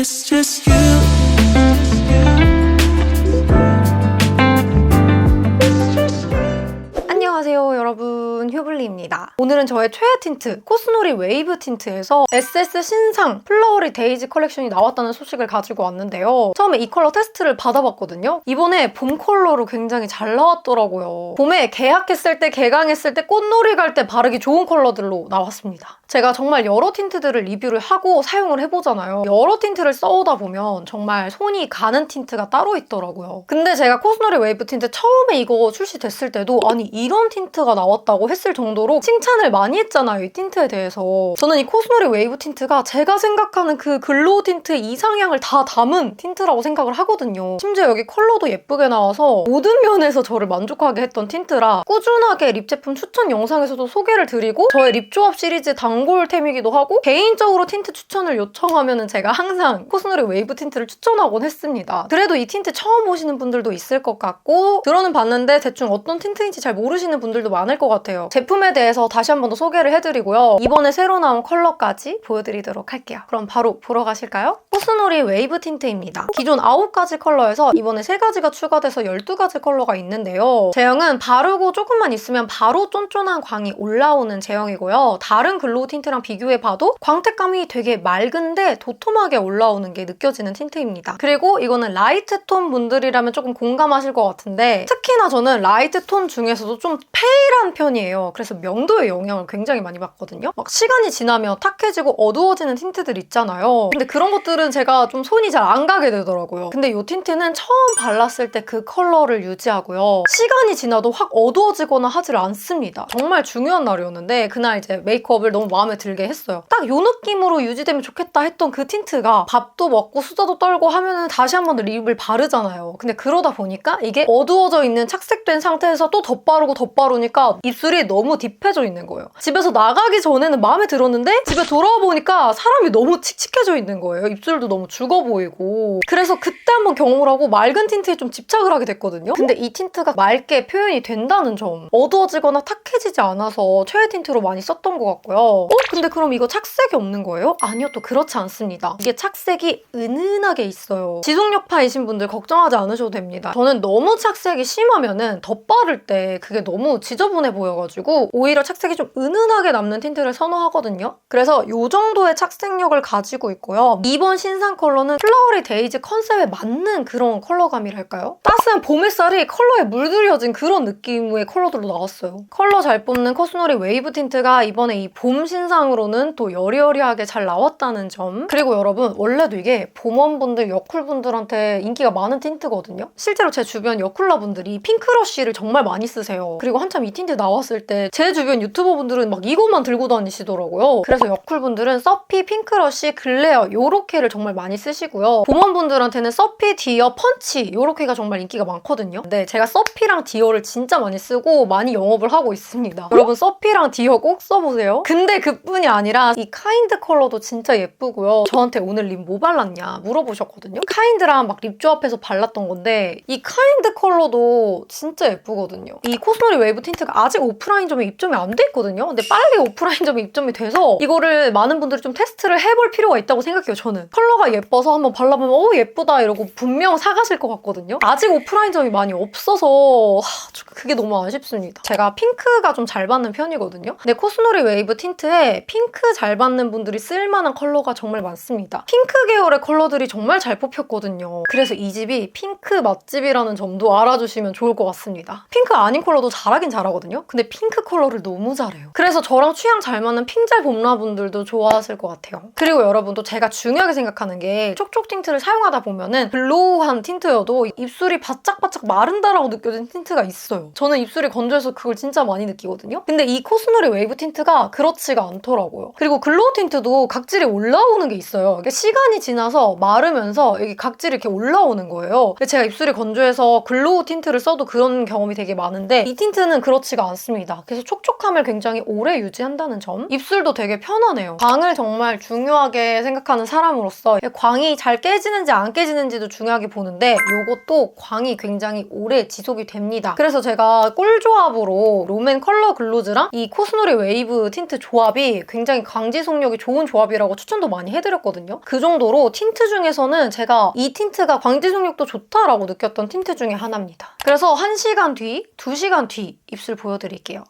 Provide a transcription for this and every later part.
It's just you. 휴블리입니다. 오늘은 저의 최애 틴트 코스놀이 웨이브 틴트에서 SS 신상 플라워리 데이지 컬렉션이 나왔다는 소식을 가지고 왔는데요. 처음에 이 컬러 테스트를 받아봤거든요. 이번에 봄 컬러로 굉장히 잘 나왔더라고요. 봄에 개학했을 때 개강했을 때 꽃놀이 갈 때 바르기 좋은 컬러들로 나왔습니다. 제가 정말 여러 틴트들을 리뷰를 하고 사용을 해보잖아요. 여러 틴트를 써오다 보면 정말 손이 가는 틴트가 따로 있더라고요. 근데 제가 코스놀이 웨이브 틴트 처음에 이거 출시됐을 때도 아니 이런 틴트가 나왔다고 했을 정도 로 칭찬을 많이 했잖아요, 이 틴트에 대해서. 저는 이 코스놀이 웨이브 틴트가 제가 생각하는 그 글로우 틴트 이상향을 다 담은 틴트라고 생각을 하거든요. 심지어 여기 컬러도 예쁘게 나와서 모든 면에서 저를 만족하게 했던 틴트라 꾸준하게 립 제품 추천 영상에서도 소개를 드리고 저의 립 조합 시리즈 단골템이기도 하고 개인적으로 틴트 추천을 요청하면 제가 항상 코스놀이 웨이브 틴트를 추천하곤 했습니다. 그래도 이 틴트 처음 보시는 분들도 있을 것 같고 들어는 봤는데 대충 어떤 틴트인지 잘 모르시는 분들도 많을 것 같아요. 제품 에 대해서 다시 한 번 더 소개를 해드리고요. 이번에 새로 나온 컬러까지 보여드리도록 할게요. 그럼 바로 보러 가실까요? 코스놀이 웨이브 틴트입니다. 기존 9가지 컬러에서 이번에 3가지가 추가돼서 12가지 컬러가 있는데요. 제형은 바르고 조금만 있으면 바로 쫀쫀한 광이 올라오는 제형이고요. 다른 글로우 틴트랑 비교해봐도 광택감이 되게 맑은데 도톰하게 올라오는 게 느껴지는 틴트입니다. 그리고 이거는 라이트 톤 분들이라면 조금 공감하실 것 같은데 특히나 저는 라이트 톤 중에서도 좀 페일한 편이에요. 그래서 명도의 영향을 굉장히 많이 받거든요. 막 시간이 지나면 탁해지고 어두워지는 틴트들 있잖아요. 근데 그런 것들은 제가 좀 손이 잘 안 가게 되더라고요. 근데 이 틴트는 처음 발랐을 때 그 컬러를 유지하고요. 시간이 지나도 확 어두워지거나 하질 않습니다. 정말 중요한 날이었는데 그날 이제 메이크업을 너무 마음에 들게 했어요. 딱 이 느낌으로 유지되면 좋겠다 했던 그 틴트가 밥도 먹고 수다도 떨고 하면은 다시 한 번 더 립을 바르잖아요. 근데 그러다 보니까 이게 어두워져 있는 착색된 상태에서 또 덧바르고 덧바르니까 입술이 너무 딥해져 있는 거예요. 집에서 나가기 전에는 마음에 들었는데 집에 돌아와 보니까 사람이 너무 칙칙해져 있는 거예요. 입술 도 너무 죽어 보이고. 그래서 그때 한번 경험을 하고 맑은 틴트에 좀 집착을 하게 됐거든요. 근데 이 틴트가 맑게 표현이 된다는 점. 어두워지거나 탁해지지 않아서 최애 틴트로 많이 썼던 것 같고요. 어? 근데 그럼 이거 착색이 없는 거예요? 아니요, 또 그렇지 않습니다. 이게 착색이 은은하게 있어요. 지속력파이신 분들 걱정하지 않으셔도 됩니다. 저는 너무 착색이 심하면은 덧바를 때 그게 너무 지저분해 보여가지고 오히려 착색이 좀 은은하게 남는 틴트를 선호하거든요. 그래서 이 정도의 착색력을 가지고 있고요. 이번 신상 컬러는 플라워리 데이지 컨셉에 맞는 그런 컬러감이랄까요? 따스한 봄 햇살이 컬러에 물들여진 그런 느낌의 컬러들로 나왔어요. 컬러 잘 뽑는 코스놀이 웨이브 틴트가 이번에 이 봄 신상으로는 또 여리여리하게 잘 나왔다는 점. 그리고 여러분 원래도 이게 봄원분들, 여쿨분들한테 인기가 많은 틴트거든요. 실제로 제 주변 여쿨러분들이 핑크러쉬를 정말 많이 쓰세요. 그리고 한참 이 틴트 나왔을 때 제 주변 유튜버분들은 막 이것만 들고 다니시더라고요. 그래서 여쿨분들은 서피, 핑크러쉬, 글레어 요렇게를 정말 많이 쓰시고요. 봄원분들한테는 서피, 디어, 펀치 요렇게가 정말 인기가 많거든요. 근데 제가 서피랑 디어를 진짜 많이 쓰고 많이 영업을 하고 있습니다. 여러분 서피랑 디어 꼭 써보세요. 근데 그뿐이 아니라 이 카인드 컬러도 진짜 예쁘고요. 저한테 오늘 립 뭐 발랐냐 물어보셨거든요. 카인드랑 막 립 조합해서 발랐던 건데 이 카인드 컬러도 진짜 예쁘거든요. 이 코스놀이 웨이브 틴트가 아직 오프라인점에 입점이 안 돼 있거든요. 근데 빨리 오프라인점에 입점이 돼서 이거를 많은 분들이 좀 테스트를 해볼 필요가 있다고 생각해요. 저는 컬러가 예뻐서 한번 발라보면 어 예쁘다 이러고 분명 사가실 것 같거든요. 아직 오프라인점이 많이 없어서 하, 저 그게 너무 아쉽습니다. 제가 핑크가 좀 잘 받는 편이거든요. 근데 코스놀이 웨이브 틴트에 핑크 잘 받는 분들이 쓸만한 컬러가 정말 많습니다. 핑크 계열의 컬러들이 정말 잘 뽑혔거든요. 그래서 이 집이 핑크 맛집이라는 점도 알아주시면 좋을 것 같습니다. 핑크 아닌 컬러도 잘하긴 잘하거든요. 근데 핑크 컬러를 너무 잘해요. 그래서 저랑 취향 잘 맞는 핑잘 봄라 분들도 좋아하실 것 같아요. 그리고 여러분도 제가 중요하게 생각 하는 게 촉촉 틴트를 사용하다 보면은 글로우한 틴트여도 입술이 바짝바짝 마른다라고 느껴진 틴트가 있어요. 저는 입술이 건조해서 그걸 진짜 많이 느끼거든요. 근데 이 코스놀이 웨이브 틴트가 그렇지가 않더라고요. 그리고 글로우 틴트도 각질이 올라오는 게 있어요. 시간이 지나서 마르면서 여기 각질이 이렇게 올라오는 거예요. 제가 입술이 건조해서 글로우 틴트를 써도 그런 경험이 되게 많은데 이 틴트는 그렇지가 않습니다. 그래서 촉촉함을 굉장히 오래 유지한다는 점. 입술도 되게 편하네요. 방을 정말 중요하게 생각하는 사람으로서 줌으로써 광이 잘 깨지는지 안 깨지는지도 중요하게 보는데 이것도 광이 굉장히 오래 지속이 됩니다. 그래서 제가 꿀 조합으로 롬앤 컬러 글로즈랑 이 코스놀이 웨이브 틴트 조합이 굉장히 광지속력이 좋은 조합이라고 추천도 많이 해드렸거든요. 그 정도로 틴트 중에서는 제가 이 틴트가 광지속력도 좋다라고 느꼈던 틴트 중에 하나입니다. 그래서 1시간 뒤, 2시간 뒤 입술 보여드릴게요.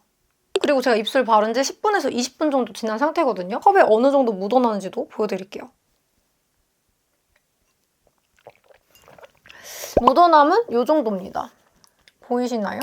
그리고 제가 입술 바른 지 10분에서 20분 정도 지난 상태거든요. 컵에 어느 정도 묻어나는지도 보여드릴게요. 묻어남은 이 정도입니다. 보이시나요?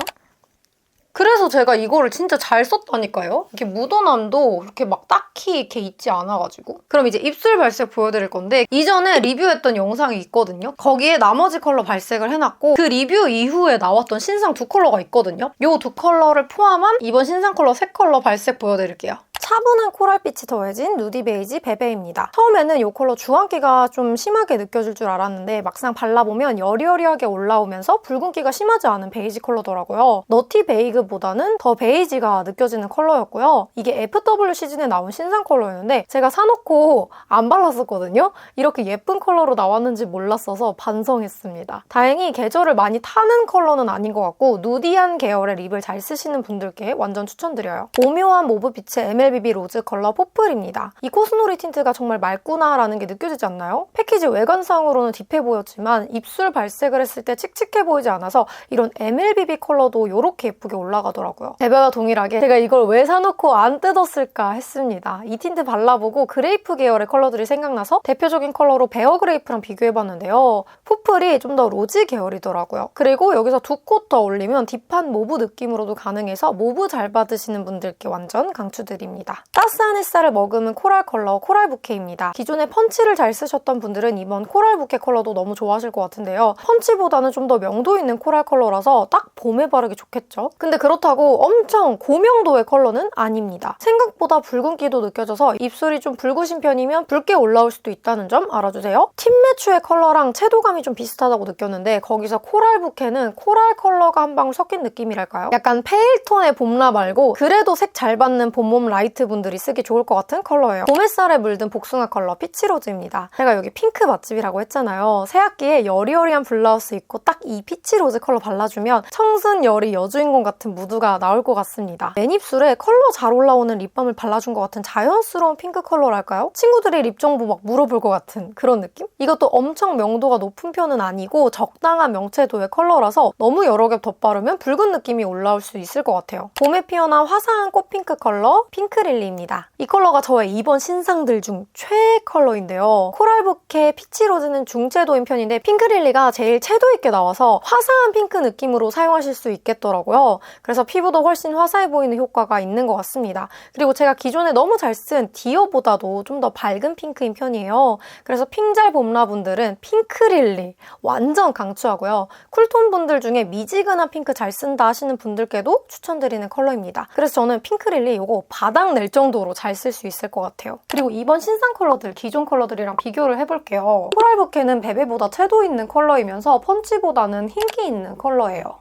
그래서 제가 이거를 진짜 잘 썼다니까요. 이렇게 묻어남도 이렇게 막 딱히 이렇게 있지 않아가지고. 그럼 이제 입술 발색 보여드릴 건데 이전에 리뷰했던 영상이 있거든요. 거기에 나머지 컬러 발색을 해놨고 그 리뷰 이후에 나왔던 신상 두 컬러가 있거든요. 이 두 컬러를 포함한 이번 신상 컬러 세 컬러 발색 보여드릴게요. 차분한 코랄빛이 더해진 누디 베이지 베베입니다. 처음에는 이 컬러 주황기가 좀 심하게 느껴질 줄 알았는데 막상 발라보면 여리여리하게 올라오면서 붉은기가 심하지 않은 베이지 컬러더라고요. 너티 베이그보다는 더 베이지가 느껴지는 컬러였고요. 이게 FW 시즌에 나온 신상 컬러였는데 제가 사놓고 안 발랐었거든요. 이렇게 예쁜 컬러로 나왔는지 몰랐어서 반성했습니다. 다행히 계절을 많이 타는 컬러는 아닌 것 같고 누디한 계열의 립을 잘 쓰시는 분들께 완전 추천드려요. 오묘한 모브빛의 MLBB 로즈 컬러 포플입니다. 이 코스놀이 틴트가 정말 맑구나라는 게 느껴지지 않나요? 패키지 외관상으로는 딥해 보였지만 입술 발색을 했을 때 칙칙해 보이지 않아서 이런 MLBB 컬러도 이렇게 예쁘게 올라가더라고요. 대별과 동일하게 제가 이걸 왜 사놓고 안 뜯었을까 했습니다. 이 틴트 발라보고 그레이프 계열의 컬러들이 생각나서 대표적인 컬러로 베어 그레이프랑 비교해봤는데요. 포플이 좀 더 로지 계열이더라고요. 그리고 여기서 두 콧 더 올리면 딥한 모브 느낌으로도 가능해서 모브 잘 받으시는 분들께 완전 강추드립니다. 따스한 햇살을 머금은 코랄 컬러 코랄 부케입니다. 기존에 펀치를 잘 쓰셨던 분들은 이번 코랄 부케 컬러도 너무 좋아하실 것 같은데요. 펀치보다는 좀 더 명도 있는 코랄 컬러라서 딱 봄에 바르기 좋겠죠? 근데 그렇다고 엄청 고명도의 컬러는 아닙니다. 생각보다 붉은기도 느껴져서 입술이 좀 붉으신 편이면 붉게 올라올 수도 있다는 점 알아주세요. 틴 매추의 컬러랑 채도감이 좀 비슷하다고 느꼈는데 거기서 코랄 부케는 코랄 컬러가 한 방울 섞인 느낌이랄까요? 약간 페일톤의 봄라 말고 그래도 색 잘 받는 봄몸 라이트 분들이 쓰기 좋을 것 같은 컬러예요. 봄햇살에 물든 복숭아 컬러 피치로즈입니다. 제가 여기 핑크 맛집이라고 했잖아요. 새학기에 여리여리한 블라우스 입고 딱 이 피치로즈 컬러 발라주면 청순 여리 여주인공 같은 무드가 나올 것 같습니다. 맨입술에 컬러 잘 올라오는 립밤을 발라준 것 같은 자연스러운 핑크 컬러랄까요? 친구들이 립 정보 막 물어볼 것 같은 그런 느낌? 이것도 엄청 명도가 높은 편은 아니고 적당한 명채도의 컬러라서 너무 여러 겹 덧바르면 붉은 느낌이 올라올 수 있을 것 같아요. 봄에 피어난 화사한 꽃핑크 컬러 핑크릴리입니다. 이 컬러가 저의 이번 신상들 중 최애 컬러인데요. 코랄 부케 피치로즈는 중채도인 편인데 핑크릴리가 제일 채도 있게 나와서 화사한 핑크 느낌으로 사용 하실 수 있겠더라고요. 그래서 피부도 훨씬 화사해 보이는 효과가 있는 것 같습니다. 그리고 제가 기존에 너무 잘 쓴 디어보다도 좀 더 밝은 핑크인 편이에요. 그래서 핑잘 봄라 분들은 핑크릴리 완전 강추하고요. 쿨톤 분들 중에 미지근한 핑크 잘 쓴다 하시는 분들께도 추천드리는 컬러입니다. 그래서 저는 핑크릴리 이거 바닥 낼 정도로 잘 쓸 수 있을 것 같아요. 그리고 이번 신상 컬러들, 기존 컬러들이랑 비교를 해볼게요. 코랄 부케는 베베보다 채도 있는 컬러이면서 펀치보다는 흰기 있는 컬러예요.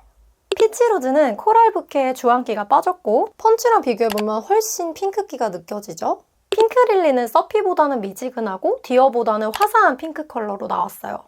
피치로즈는 코랄 부케의 주황기가 빠졌고 펀치랑 비교해보면 훨씬 핑크기가 느껴지죠? 핑크릴리는 서피보다는 미지근하고 디어보다는 화사한 핑크 컬러로 나왔어요.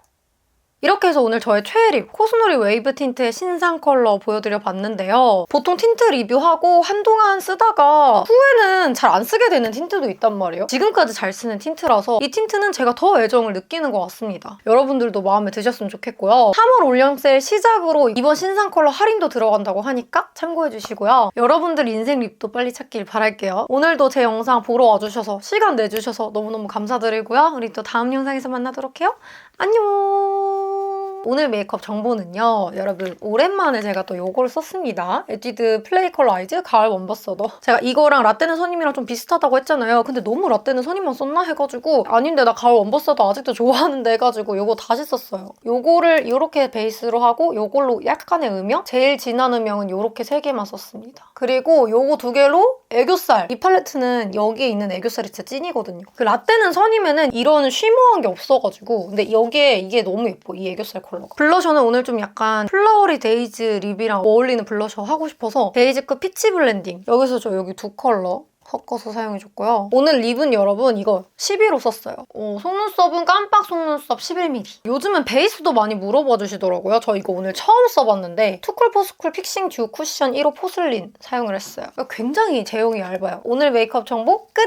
이렇게 해서 오늘 저의 최애 립 코스놀이 웨이브 틴트의 신상 컬러 보여드려 봤는데요. 보통 틴트 리뷰하고 한동안 쓰다가 후에는 잘 안 쓰게 되는 틴트도 있단 말이에요. 지금까지 잘 쓰는 틴트라서 이 틴트는 제가 더 애정을 느끼는 것 같습니다. 여러분들도 마음에 드셨으면 좋겠고요. 3월 올영 세일 시작으로 이번 신상 컬러 할인도 들어간다고 하니까 참고해주시고요. 여러분들 인생 립도 빨리 찾길 바랄게요. 오늘도 제 영상 보러 와주셔서 시간 내주셔서 너무너무 감사드리고요. 우리 또 다음 영상에서 만나도록 해요. 안녕! 오늘 메이크업 정보는요. 여러분 오랜만에 제가 또 이걸 썼습니다. 에뛰드 플레이 컬러 아이즈 가을 원버서더. 제가 이거랑 라떼는 선임이랑 좀 비슷하다고 했잖아요. 근데 너무 라떼는 선임만 썼나 해가지고 아닌데 나 가을 원버서더 아직도 좋아하는데 해가지고 이거 다시 썼어요. 요거를 이렇게 베이스로 하고 요걸로 약간의 음영? 제일 진한 음영은 이렇게 세 개만 썼습니다. 그리고 요거 두 개로 애교살. 이 팔레트는 여기에 있는 애교살이 진짜 찐이거든요. 그 라떼는 선임에는 이런 쉬머한 게 없어가지고 근데 여기에 이게 너무 예뻐. 이 애교살 컬러가. 블러셔는 오늘 좀 약간 플라워리 데이즈 립이랑 어울리는 블러셔 하고 싶어서 베이지급 피치 블렌딩. 여기서 저 여기 두 컬러 섞어서 사용해줬고요. 오늘 립은 여러분 이거 11호 썼어요. 어, 속눈썹은 깜빡 속눈썹 11mm. 요즘은 베이스도 많이 물어봐 주시더라고요. 저 이거 오늘 처음 써봤는데 투쿨포스쿨 픽싱 듀 쿠션 1호 포슬린 사용을 했어요. 굉장히 제형이 얇아요. 오늘 메이크업 정보 끝!